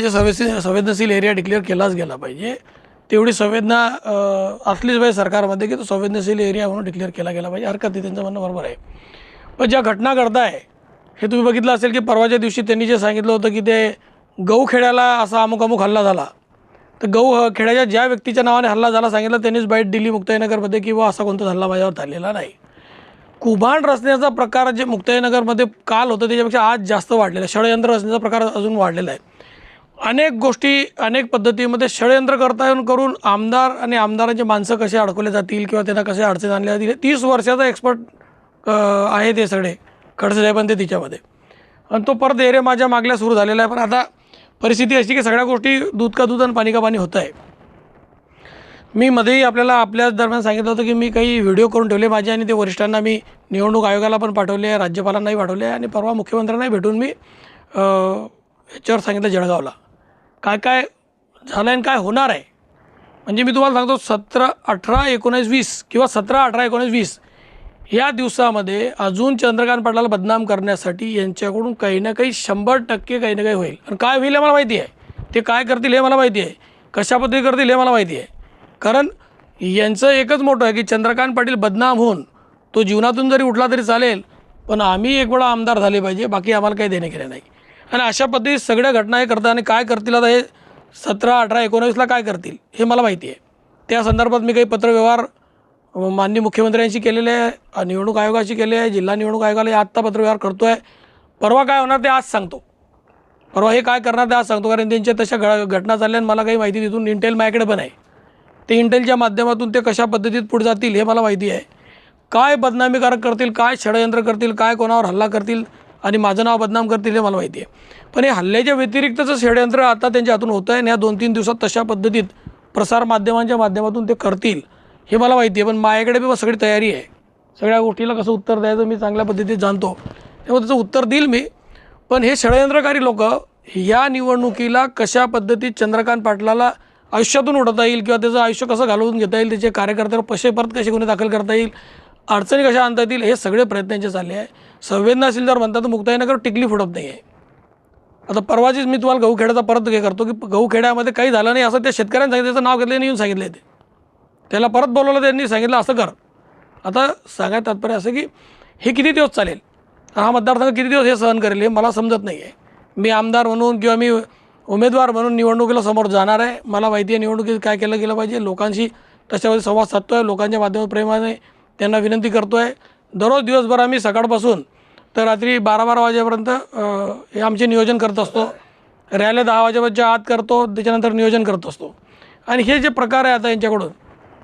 पाहिजे संवेदनशील संवेदनशील एरिया डिक्लेअर केलाच गेला पाहिजे. तेवढी संवेदना असलीच पाहिजे सरकारमध्ये की तो संवेदनशील एरिया म्हणून डिक्लेअर केला गेला पाहिजे. हरकत नाही त्यांचं म्हणणं बरोबर आहे. पण ज्या घटना घडताय हे तुम्ही बघितलं असेल की परवाच्या दिवशी त्यांनी जे सांगितलं होतं की ते गहू खेड्याला असा अमुक अमुक हल्ला झाला. तर गहू खेड्याच्या ज्या व्यक्तीच्या नावाने हल्ला झाला सांगितलं त्यांनीच बाईट दिली मुक्ताईनगरमध्ये किंवा असा कोणता हल्ला माझ्यावर झालेला नाही. कुभांड रचण्याचा प्रकार जे मुक्ताईनगरमध्ये काल होतं त्याच्यापेक्षा आज जास्त वाढलेला आहे. षडयंत्र रचण्याचा प्रकार अजून वाढलेला आहे. अनेक गोष्टी अनेक पद्धतीमध्ये षडयंत्र करता येऊन करून आमदार आणि आमदारांचे माणसं कसे अडकवले जातील किंवा त्यांना कसे अडचण आणल्या जातील तीस वर्षाचा एक्सपर्ट आहे ते सगळे खडसे पण ते तिच्यामध्ये. आणि तो परत एरे माझ्या मागल्या सुरू झालेला आहे. पण आता परिस्थिती अशी की सगळ्या गोष्टी दूध का दूध आणि पाणी का पाणी होत आहे. मी मध्येही आपल्याला आपल्याच दरम्यान सांगितलं होतं की मी काही व्हिडिओ करून ठेवले माझे आणि ते वरिष्ठांना मी निवडणूक आयोगाला पण पाठवले राज्यपालांनाही पाठवले आणि परवा मुख्यमंत्र्यांनाही भेटून मी याच्यावर सांगितलं जळगावला. काय काय झालं आणि काय होणार आहे? म्हणजे मी तुम्हाला सांगतो सतरा अठरा एकोणीस वीस किंवा सतरा अठरा एकोणीस वीस या दिवसामध्ये अजून चंद्रकांत पाटलाला बदनाम करण्यासाठी यांच्याकडून काही ना काही शंभर टक्के काही ना काही होईल. आणि काय होईल हे मला माहिती आहे. ते काय करतील हे मला माहिती आहे. कशा पद्धती करतील हे मला माहिती आहे. कारण यांचं एकच मोठं आहे की चंद्रकांत पाटील बदनाम होऊन तो जीवनातून जरी उठला तरी चालेल पण आम्ही एक वेळा आमदार झाले पाहिजे बाकी आम्हाला काही देणे केले नाही. आणि अशा पद्धतीत सगळ्या घटना हे करतात आणि काय करतील आता हे सतरा अठरा एकोणावीसला काय करतील हे मला माहिती आहे. त्या संदर्भात मी काही पत्रव्यवहार माननीय मुख्यमंत्र्यांशी केलेले आहे निवडणूक आयोगाशी केले आहे जिल्हा निवडणूक आयोगाला आत्ता पत्रव्यवहार करतो आहे परवा काय होणार ते आज सांगतो. परवा हे काय करणार ते आज सांगतो कारण त्यांच्या तशा घ घटना चालल्या आणि मला काही माहिती तिथून इंटेल माझ्याकडे पण आहे. ते इंटेलच्या माध्यमातून ते कशा पद्धतीत पुढे जातील हे मला माहिती आहे. काय बदनामीकारक करतील काय षडयंत्र करतील काय कोणावर हल्ला करतील आणि माझं नाव बदनाम करतील हे मला माहिती आहे पण हे हल्ल्याच्या व्यतिरिक्तचं षडयंत्र आता त्यांच्या हातून होतं आहे आणि या दोन तीन दिवसात तशा पद्धतीत प्रसार माध्यमांच्या माध्यमातून ते करतील हे मला माहिती आहे पण माझ्याकडे बी सगळी तयारी आहे. सगळ्या गोष्टीला कसं उत्तर द्यायचं मी चांगल्या पद्धतीत जाणतो. त्यामुळे त्याचं उत्तर देईल मी. पण हे षडयंत्रकारी लोक या निवडणुकीला कशा पद्धतीत चंद्रकांत पाटलाला आयुष्यातून उडवता येईल किंवा त्याचं आयुष्य कसं घालवून घेता येईल त्याचे कार्यकर्त्यावर पैसे परत कसे गुन्हे दाखल करता येईल अडचणी कशा आणता येतील हे सगळे प्रयत्न त्यांचे चालले आहे. संवेदनाशील जर म्हणतात तर मुक्ताईनगर टिकली फुटत नाही आहे आता परवाचीच मी तुम्हाला गहू खेड्याचा परत हे करतो की गहू खेड्यामध्ये काही झालं नाही असं त्या शेतकऱ्यांनी सांगितलं त्याचं नाव घेतलं आणि येऊन सांगितलं ते. त्याला परत बोलवलं त्यांनी सांगितलं असं कर. आता सांगायचं तात्पर्य असं की हे किती दिवस चालेल? हा मतदारसंघ किती दिवस हे सहन करेल हे मला समजत नाही आहे मी आमदार म्हणून किंवा मी उमेदवार म्हणून निवडणुकीला समोर जाणार आहे. मला माहिती आहे निवडणुकीत काय केलं गेलं पाहिजे. लोकांशी तशामध्ये संवाद साधतो आहे लोकांच्या माध्यमात प्रेमाने त्यांना विनंती करतो आहे दररोज दिवसभर आम्ही सकाळपासून तर रात्री बारा बारा वाजेपर्यंत हे आमचे नियोजन करत असतो. रॅल्या दहा वाजेपर्यंतच्या आत करतो त्याच्यानंतर नियोजन करत असतो. आणि हे जे प्रकार आहे आता यांच्याकडून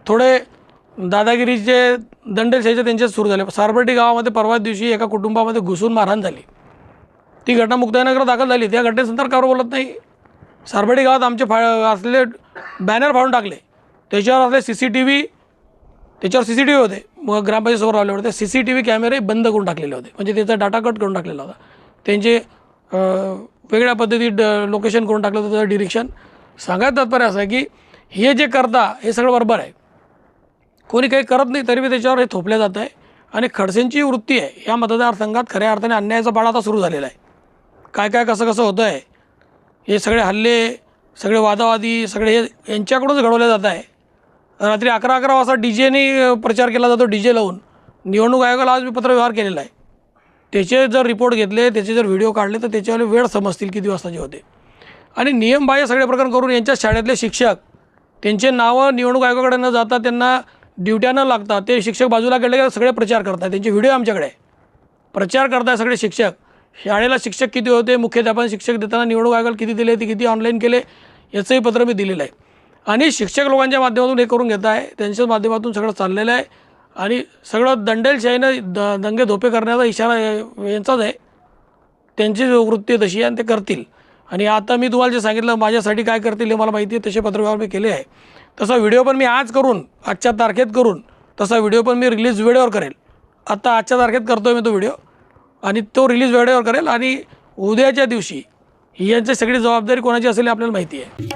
थोडे दादागिरीचे दंडेशाहीचे त्यांचे सुरू झाले. सारबर्टी गावामध्ये परवा दिवशी एका कुटुंबामध्ये घुसून मारहाण झाली. ती घटना मुक्ताईनगर दाखल झाली. त्या घटनेनंतर कावर बोलत नाही. सारबर्डी गावात आमचे फा असलेले बॅनर फाडून टाकले. त्याच्यावर असले सी सी टी व्ही त्याच्यावर सी सी टी व्ही होते. मग ग्रामपंचायतसमोर लावले होते. सी सी टी व्ही कॅमेरे बंद करून टाकलेले होते. म्हणजे त्याचा डाटा कट करून टाकलेला होता. त्यांचे वेगळ्या पद्धतीत ड- लोकेशन करून टाकलं होतं त्याचं डिरेक्शन सांगायचं तात्पर्य असं आहे की हे जे करता हे सगळं बरोबर आहे. कोणी काही करत नाही तरी बी त्याच्यावर हे थोपलं जातं आहे. आणि खडसेंची वृत्ती आहे. या मतदारसंघात खऱ्या अर्थाने अन्यायाचा पाडा आता सुरू झालेला आहे. काय काय कसं कसं होतं आहे हे सगळे हल्ले सगळे वादावादी सगळे हे यांच्याकडूनच घडवले जात आहे. रात्री अकरा अकरा वाजता डी जेने प्रचार केला जातो डी जे लावून. निवडणूक आयोगाला आज मी पत्रव्यवहार केलेला आहे. त्याचे जर रिपोर्ट घेतले त्याचे जर व्हिडिओ काढले तर त्याच्यावर वेळ समजतील किती वाजताचे होते. आणि नियमबाह्य सगळे प्रकरण करून यांच्या शाळेतले शिक्षक त्यांचे नावं निवडणूक आयोगाकडे न जाता त्यांना ड्युट्या न लागता ते शिक्षक बाजूला गेले की सगळे प्रचार करतात त्यांचे व्हिडिओ आमच्याकडे आहे. प्रचार करताय सगळे शिक्षक. शाळेला शिक्षक किती होते? मुख्याध्यापन शिक्षक देताना निवडणूक आयोगाला किती दिले ते किती ऑनलाईन केले याचंही पत्र मी दिलेलं आहे. आणि शिक्षक लोकांच्या माध्यमातून हे करून घेत आहे. त्यांच्याच माध्यमातून सगळं चाललेलं आहे. आणि सगळं दंडेलशाहीनं द दंगे धोपे करण्याचा इशारा यांचाच आहे. त्यांची जो वृत्ती आहे तशी आहे आणि ते करतील. आणि आता मी तुम्हाला जे सांगितलं माझ्यासाठी काय करतील हे मला माहिती आहे. तसे पत्रव्यवहार मी केले आहे. तसा व्हिडिओ पण मी आज करून आजच्या तारखेत करून तसा व्हिडिओ पण मी रिलीज वेळेवर करेल. आता आजच्या तारखेत करतो मी तो व्हिडिओ. आणि तो रिलीज वेळेवर करेल आणि उद्याच्या दिवशी ही यांची सगळी जबाबदारी कोणाची असेल हे आपल्याला माहिती आहे.